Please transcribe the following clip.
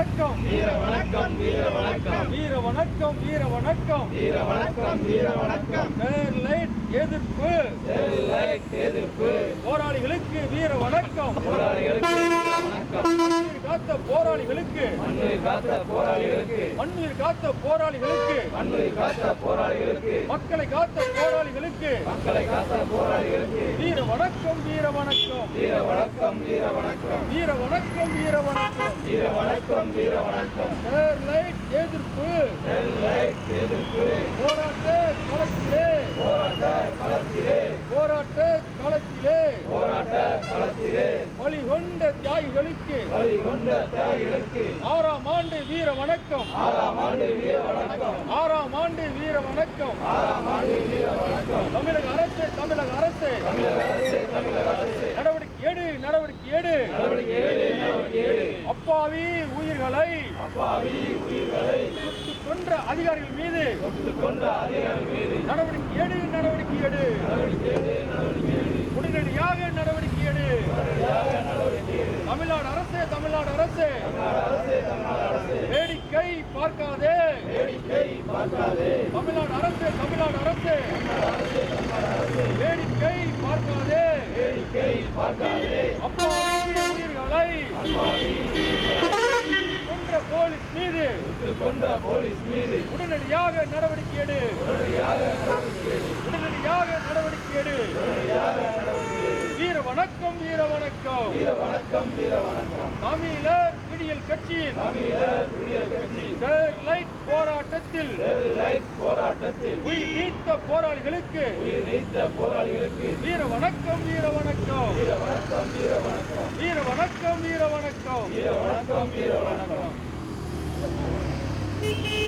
வணக்கம். வீர வணக்கம் வீர வணக்கம் வீர வணக்கம் வீர வணக்கம் வீர வணக்கம் வீர வணக்கம் எதிர்ப்பு எதிர்ப்பு. வீர வணக்கம். காத்த போராளிகளுக்கு காத்த போராளிகளுக்கு. மண்ணுயிர் காத்த போராளிகளுக்கு. மண்ணுயிர் காத்த போராளிகளுக்கு மக்களை காத்த போராளிகளுக்கு. மக்களை காத்த போராளிகளுக்கு வீர வணக்கம் வீர வணக்கம். வீர வணக்கம் வீர வணக்கம். வீர வணக்கம் வீர வணக்கம். வீர வணக்கம் வீர வணக்கம் எதிர்ப்பு எதிர்ப்பு. தியாகிகளுக்கு வழி கொண்ட தியாகிகளுக்கு ஆறாம் ஆண்டு வீர வணக்கம். ஆறாம் ஆண்டு வீர வணக்கம். ஆறாம் ஆண்டு வீர வணக்கம். ஆறாம் ஆண்டு வீர வணக்கம். தமிழக அரசு தமிழக அரசு. நடவடிக்கை ஏடு நடவடிக்கை ஏடு அப்பாவி உயிர்களை அப்பாவி உயிர்களை கொன்ற அதிகாரிகள் மீது கொண்ட அதிகாரிகள் மீது நடவடிக்கை எடு நடவடிக்கை எடு. நடவடிக்கை ஏடு நடவடிக்கை ஏடு உடனடியாக நடவடிக்கை எடு தமிழ்நாடு அரசு தமிழ்நாடு அரசு. அரசு அரசு வேடிக்கை பார்க்காதே. பார்க்காதே தமிழ்நாடு அரசு தமிழ்நாடு அரசு. வேடிக்கை பார்க்காதே. வேடிக்கை பார்க்காதே உயிர்களை கொன்ற போலீஸ் மீது கொண்ட போலீஸ் மீது உடனடியாக நடவடிக்கை எடு. உடனடியாக நடவடிக்கை எடு. வீர வணக்கம் வீர வணக்கம் தமிழர் விடியல் கட்சியின் தமிழர் கட்சி. லைட் போராட்டத்தில் லைட் போராட்டத்தில் உயிர் நீத்த போராளிகளுக்கு உயிர் போராளிகளுக்கு வீர வணக்கம் வீர வணக்கம் வீர வணக்கம் வீர வணக்கம் வீர வணக்கம் வீர வணக்கம் வீர வணக்கம் வீர வணக்கம்